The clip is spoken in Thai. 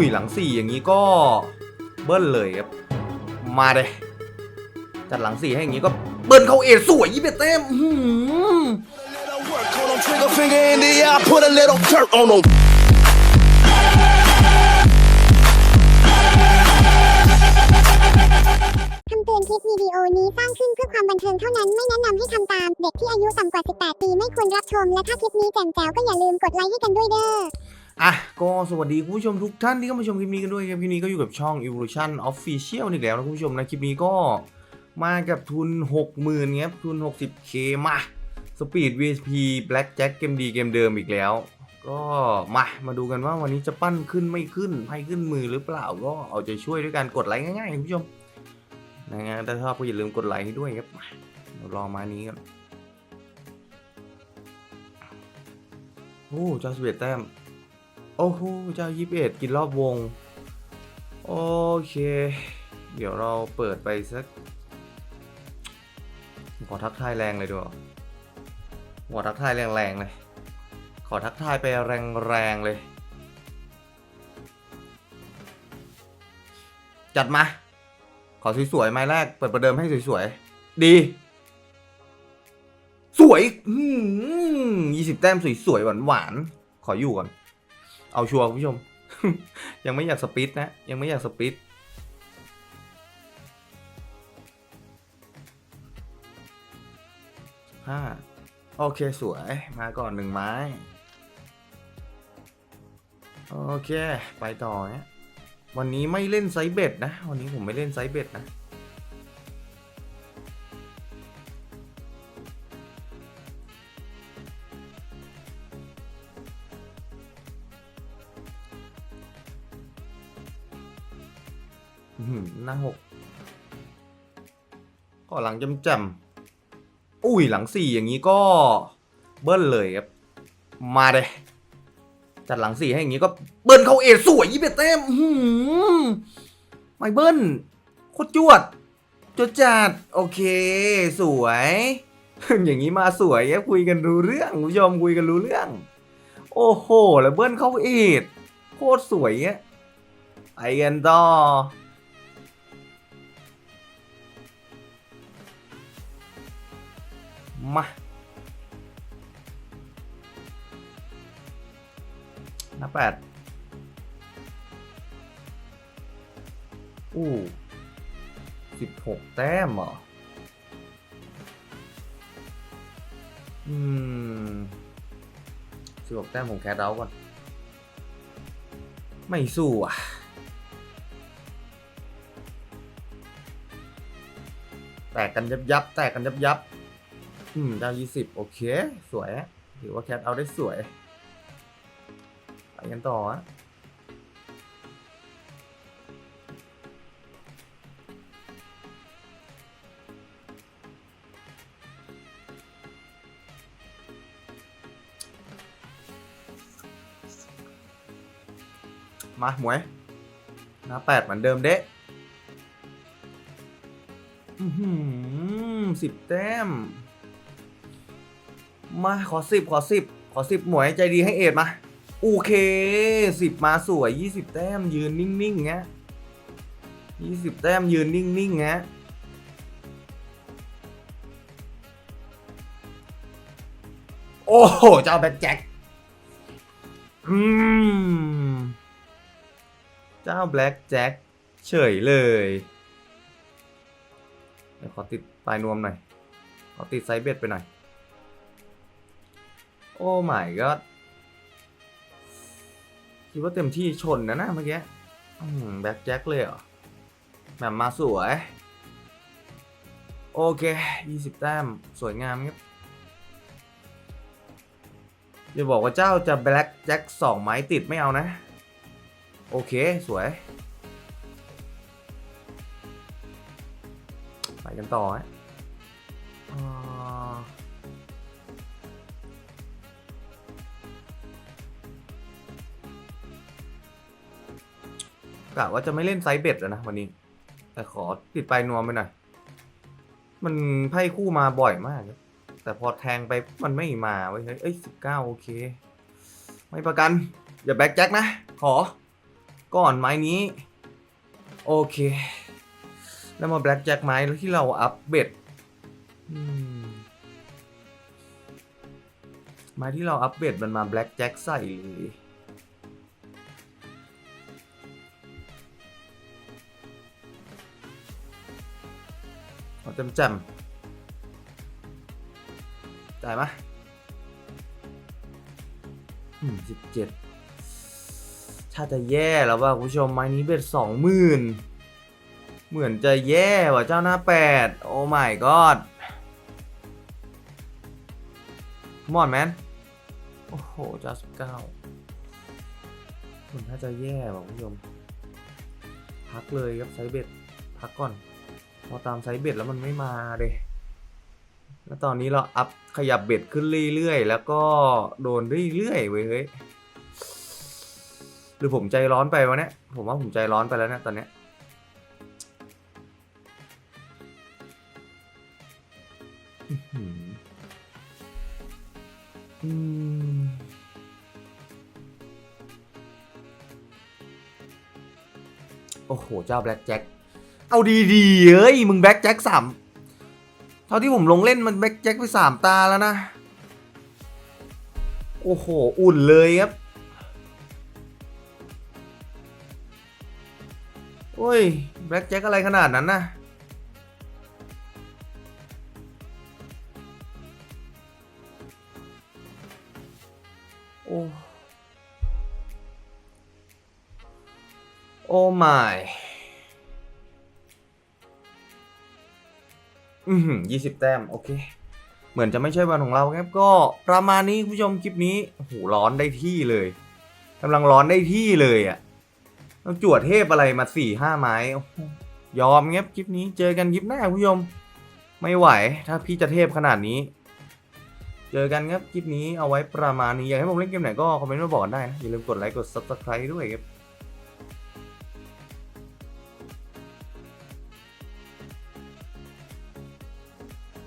อุ้ยหลังสี่อย่างนี้ก็เบิ้ลเลยครับ มาเลยจัดหลังสี่ให้อย่างนี้ก็เบิ้ลเข้าเอสวยยี่สิบเต็มอื้อหือ Little work on 'em, trigger finger in the eye, put a little dirt on 'em. คำเตือนคลิปวิดีโอนี้สร้างขึ้นเพื่อความบันเทิงเท่านั้น ไม่แนะนำให้ทำตาม เด็กที่อายุต่ำกว่า 18 ปีไม่ควรรับชม และถ้าคลิปนี้แจ่มแจ๋วก็อย่าลืมกดไลค์ให้กันด้วยเด้อ อะก็สวัสดีคุณผู้ชมทุกท่านที่เข้ามาชมคลิปนี้กันด้วยครับคลิปนี้ก็อยู่กับช่อง Evolution Official อีกแล้วนะคุณผู้ชมนะคลิปนี้ก็มากับทุน 60,000ครับทุน 60k มา Speed VSP Black Jack เกมดีเกมเดิมอีกแล้ว ก็มามาดูกันว่าวันนี้จะปั้นขึ้นไม่ขึ้นไพ่ขึ้นมือหรือเปล่าก็เอาใจช่วยด้วยการกดไลค์ง่ายๆคุณผู้ชมนะฮะถ้าชอบก็อย่าลืมกดไลค์ให้ด้วยครับมาเดี๋ยวรอมานี้กันโอ้เจ้าสเวตแต้ม โอ้โหเจ้ายิบเอ็ดกินรอบวง โอเค เดี๋ยวเราเปิดไปสักขอทักทายแรงเลยดีกว่าขอทักทายแรงๆเลย ขอทักทายไปแรงๆเลย จัดมา ขอสวยๆไม้แรก เปิดประเดิมให้สวยๆ ดี สวยยี่สิบแต้มสวยๆหวานๆ ขออยู่ก่อน เอาชัวร์คุณผู้ชม ยังไม่อยากสปิดนะ ยังไม่อยากสปิดห้าโอเคสวย มาก่อนหนึ่งไม้ โอเค ไปต่อเนี่ยวันนี้ไม่เล่นไซเบ็ดนะ วันนี้ผมไม่เล่นไซเบ็ดนะ หน้าหกก็หลังจำจำๆอุ้ยหลังสี่อย่างนี้ก็เบิ้ลเลยครับ มาเลยจัดหลังสี่ให้อย่างนี้ก็เบิ้ลเข้าเอสวยยี่สิบเต็มหือไม่เบิ้ลโคตรจวดจดจัด โอเค สวย อย่างนี้มาสวยครับคุยกันรู้เรื่องผู้ชมคุยกันรู้เรื่อง โอ้โห แล้วเบิ้ลเข้าเอทโคตรสวยเนี่ยไปกันต่อ มาหน้าแปดอู้สิบหกแต้มเหรอ อืมสิบหกแต้มผมแคทเอาก่อน ไม่สู้อะแตกกันยับยับ แตกกันยับยับ อืมดาวยี่สิบโอเค สวยถือว่าแคทเอาได้สวยไปกันต่ออะมาหมวยหน้าแปดเหมือนเดิมเด้อือหือสิบแต้ม มาขอสิบขอสิบขอสิบหมวยใจดีให้เอ็ดมา โอเคสิบมาสวยยี่สิบแต้มยืนนิ่งๆเงะยี่สิบแต้มยืนนิ่งๆเงะโอ้โหเจ้าแบทแจ็ค อืม เจ้าแบล็กแจ็คเฉยเลย เดี๋ยวขอติดปลายนวมหน่อย ขอติดไซเบ็ดไปหน่อย โอ้ my god คิดว่าเต็มที่ชนนะนะเมื่อกี้แบ็คแจ็คเลยเหรอแบบมาสวย โอเค 20 แต้ม สวยงามครับอย่าบอกว่าเจ้าจะแบล็กแจ็คสองไม้ติดไม่เอานะ โอเค สวย ไปกันต่อฮะ กะว่าจะไม่เล่นไซส์เบ็ดแล้วนะวันนี้ แต่ขอติดปลายนวมไปหน่อยมันไพ่คู่มาบ่อยมากแต่พอแทงไปมันไม่มาเว้ยเฮ้ยเอ้ยสิบเก้าโอเค ไม่ประกัน อย่าแบ็กแจ็คนะ ขอ ก่อนไม้นี้ โอเค แล้วมาแบล็กแจ็คไม้ที่เราอัพเบ็ดไม้ที่เราอัพเบ็ดมันมาแบล็กแจ็คใส่เลย เต็มแจ่มจ่ายมะอืมสิบเจ็ดถ้าจะแย่แล้วว่าคุณผู้ชมไม้นี้เบ็ดสองหมื่นเหมือนจะแย่ว่ะเจ้าหน้าแปดโอ้ my god มอนแมน โอ้โหเจ้าสิบเก้าเหมือนถ้าจะแย่ว่ะคุณผู้ชม พักเลยครับไซส์เบ็ด พักก่อน พอตามไซส์เบ็ดแล้วมันไม่มาเลยแล้วตอนนี้เราอัพขยับเบ็ดขึ้นเรื่อยๆ แล้วก็โดนเรื่อยๆเว้ยเฮ้ย หรือผมใจร้อนไปวะเนี่ย ผมว่าผมใจร้อนไปแล้วเนี่ยตอนเนี้ย อืมโอ้โห เจ้าแบล็กแจ็ค เอาดีๆเอ้ย มึงแบ็กแจ็คสามเท่าที่ผมลงเล่นมันแบ็กแจ็คไปสามตาแล้วนะ โอ้โห อุ่นเลยครับ โอ้ย แบ็กแจ็คอะไรขนาดนั้นนะโอ้โอ้ my อือหือยี่สิบแต้ม โอเค เหมือนจะไม่ใช่วันของเราครับ ก็ประมาณนี้คุณผู้ชมคลิปนี้โอ้โหร้อนได้ที่เลยกำลังร้อนได้ที่เลยอะ่ะต้องจวดเทพอะไรมาสี่ห้าไม้ยอมครับคลิปนี้เจอกันคลิปหน้าคุณผู้ชม ไม่ไหว ถ้าพี่จะเทพขนาดนี้ เจอกันครับคลิปนี้เอาไว้ประมาณนี้อยากให้ผมเล่นเกมไหนก็คอมเมนต์มาบอกได้นะอย่าลืมกดไลค์กด subscribe ด้วยครับ